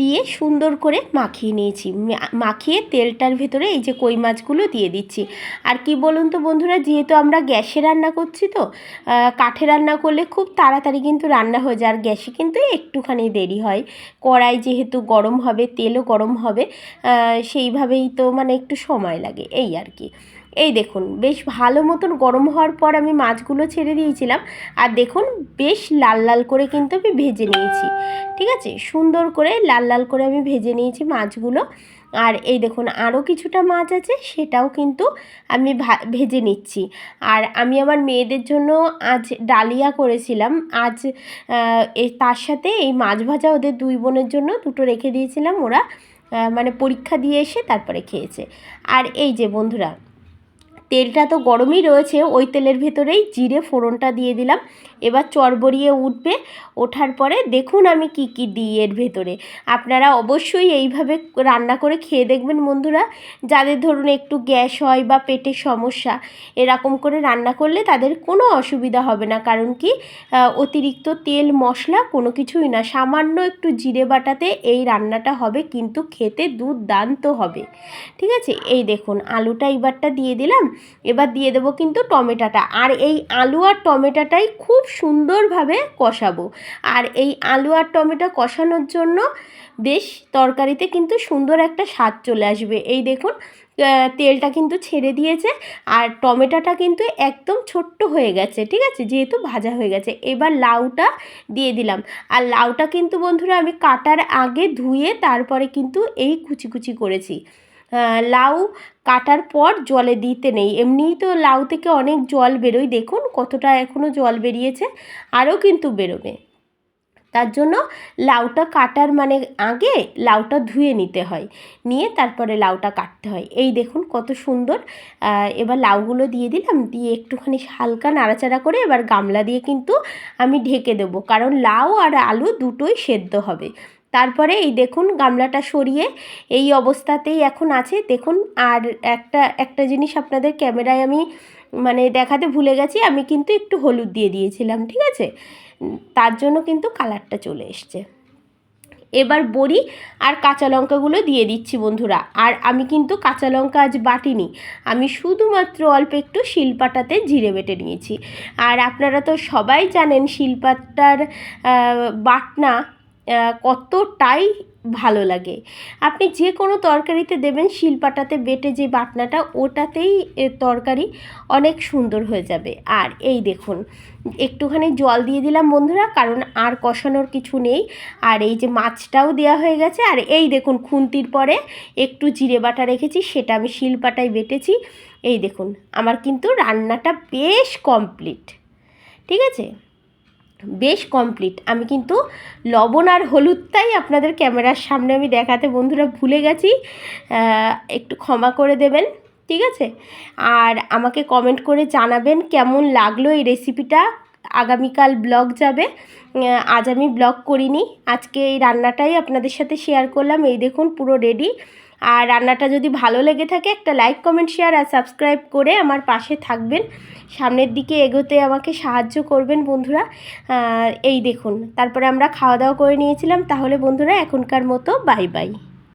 দিয়ে সুন্দর করে মাখিয়ে নিয়েছি। মাখিয়ে তেলটার ভেতরে এই যে কই মাছগুলো দিয়ে দিচ্ছি। আর কি বলুন তো বন্ধুরা, যেহেতু আমরা গ্যাসে রান্না করছি তো কাঠে রান্না করলে খুব তাড়াতাড়ি কিন্তু রান্না হয়ে যায়। আর গ্যাসে কিন্তু একটুখানি দেরি হয়। কড়াই যেহেতু গরম হবে, তেলও গরম হবে সেইভাবেই তো মানে একটু সময় লাগে, এই আর কি। এই দেখুন, বেশ ভালো মতন গরম হওয়ার পর আমি মাছগুলো ছেড়ে দিয়েছিলাম। আর দেখুন, বেশ লাল লাল করে কিন্তু আমি ভেজে নিয়েছি। ঠিক আছে? সুন্দর করে লাল লাল করে আমি ভেজে নিয়েছি মাছগুলো। আর এই দেখুন, আরও কিছুটা মাছ আছে, সেটাও কিন্তু আমি ভেজে নিচ্ছি। আর আমি আমার মেয়েদের জন্য আজ ডালিয়া করেছিলাম। আজ তার সাথে এই মাছ ভাজা ওদের দুই বোনের জন্য দুটো রেখে দিয়েছিলাম ওরা। মানে পরীক্ষা দিয়ে এসে তারপরে খেয়েছে। আর এই যে বন্ধুরা তেলটা তো গরমই রয়েছে, ওই তেলের ভেতরেই জিরে ফোড়নটা দিয়ে দিলাম। এবার চরবড়িয়ে উঠবে, ওঠার পরে দেখুন আমি কি কি দিই এর ভেতরে। আপনারা অবশ্যই এইভাবে রান্না করে খেয়ে দেখবেন বন্ধুরা। যাদের ধরুন একটু গ্যাস হয় বা পেটের সমস্যা, এরকম করে রান্না করলে তাদের কোনো অসুবিধা হবে না। কারণ কি অতিরিক্ত তেল, মশলা কোনো কিছুই না। সামান্য একটু জিরে বাটাতে এই রান্নাটা হবে, কিন্তু খেতে দুর্দান্ত হবে। ঠিক আছে? এই দেখুন, আলুটা এইবারটা দিয়ে দিলাম। এবার দিয়ে দেবো কিন্তু টমেটোটা। আর এই আলু আর টমেটোটাই খুব সুন্দরভাবে কষাবো। আর এই আলু আর টমেটো কষানোর জন্য বেশ তরকারিতে কিন্তু সুন্দর একটা স্বাদ চলে আসবে। এই দেখুন তেলটা কিন্তু ছেড়ে দিয়েছে আর টমেটোটা কিন্তু একদম ছোট্ট হয়ে গেছে, ঠিক আছে? যেহেতু ভাজা হয়ে গেছে। এবার লাউটা দিয়ে দিলাম। আর লাউটা কিন্তু বন্ধুরা আমি কাটার আগে ধুয়ে তারপরে কিন্তু এই কুচি কুচি করেছি। লাউ কাটার পর জলে দিতে নেই। এমনিই তো লাউ থেকে অনেক জল বেরোয়। দেখুন কতটা এখনও জল বেরিয়েছে, আরও কিন্তু বেরোবে। তার জন্য লাউটা কাটার মানে আগে লাউটা ধুয়ে নিতে হয়, নিয়ে তারপরে লাউটা কাটতে হয়। এই দেখুন কত সুন্দর। এবার লাউগুলো দিয়ে দিলাম, দিয়ে একটুখানি হালকা নাড়াচাড়া করে এবার গামলা দিয়ে কিন্তু আমি ঢেকে দেবো। কারণ লাউ আর আলু দুটোই সেদ্ধ হবে। তারপরে এই দেখুন গামলাটা সরিয়ে এই অবস্থাতেই এখন আছে। দেখুন, আর একটা একটা জিনিস আপনাদের ক্যামেরায় আমি মানে দেখাতে ভুলে গেছি, আমি কিন্তু একটু হলুদ দিয়ে দিয়েছিলাম, ঠিক আছে? তার জন্য কিন্তু কালারটা চলে এসছে। এবার বড়ি আর কাঁচা লঙ্কাগুলো দিয়ে দিচ্ছি বন্ধুরা। আর আমি কিন্তু কাঁচা লঙ্কা আজ বাটিনি, আমি শুধুমাত্র অল্প একটু শিলপাটাতে জিরে বেটে নিয়েছি। আর আপনারা তো সবাই জানেন, শিলপাটার বাটনা কতটাই ভালো লাগে। আপনি যে কোনো তরকারিতে দেবেন, শিলপাটাতে বেটে যে বাটনাটা, ওটাতেই তরকারি অনেক সুন্দর হয়ে যাবে। আর এই দেখুন, একটুখানি জল দিয়ে দিলাম বন্ধুরা, কারণ আর কষানোর কিছু নেই। আর এই যে মাছটাও দেওয়া হয়ে গেছে, আর এই দেখুন খুন্তির পরে একটু জিরে বাটা রেখেছি, সেটা আমি শিলপাটায় বেটেছি। এই দেখুন, আমার কিন্তু রান্নাটা বেশ কমপ্লিট। ঠিক আছে? বেশ কমপ্লিট আমি কিন্তু লবণ আর হলুদটাই আপনাদের ক্যামেরার সামনে আমি দেখাতে, বন্ধুরা ভুলে গেছি। একটু ক্ষমা করে দেবেন, ঠিক আছে? আর আমাকে কমেন্ট করে জানাবেন কেমন লাগল এই রেসিপিটা আগামীকাল ব্লগ যাবে। আজ আমি ব্লগ করিনি। আজকে এই রান্নাটাই আপনাদের সাথে শেয়ার করলাম। এই দেখুন, পুরো রেডি আর রান্নাটা যদি ভালো লেগে থাকে, একটা লাইক কমেন্ট শেয়ার আর সাবস্ক্রাইব করে আমার পাশে থাকবেন। সামনের দিকে এগোতে আমাকে সাহায্য করবেন বন্ধুরা। এই দেখুন, তারপরে আমরা খাওয়া দাওয়া করে নিয়েছিলাম। তাহলে বন্ধুরা, এখনকার মতো বাই বাই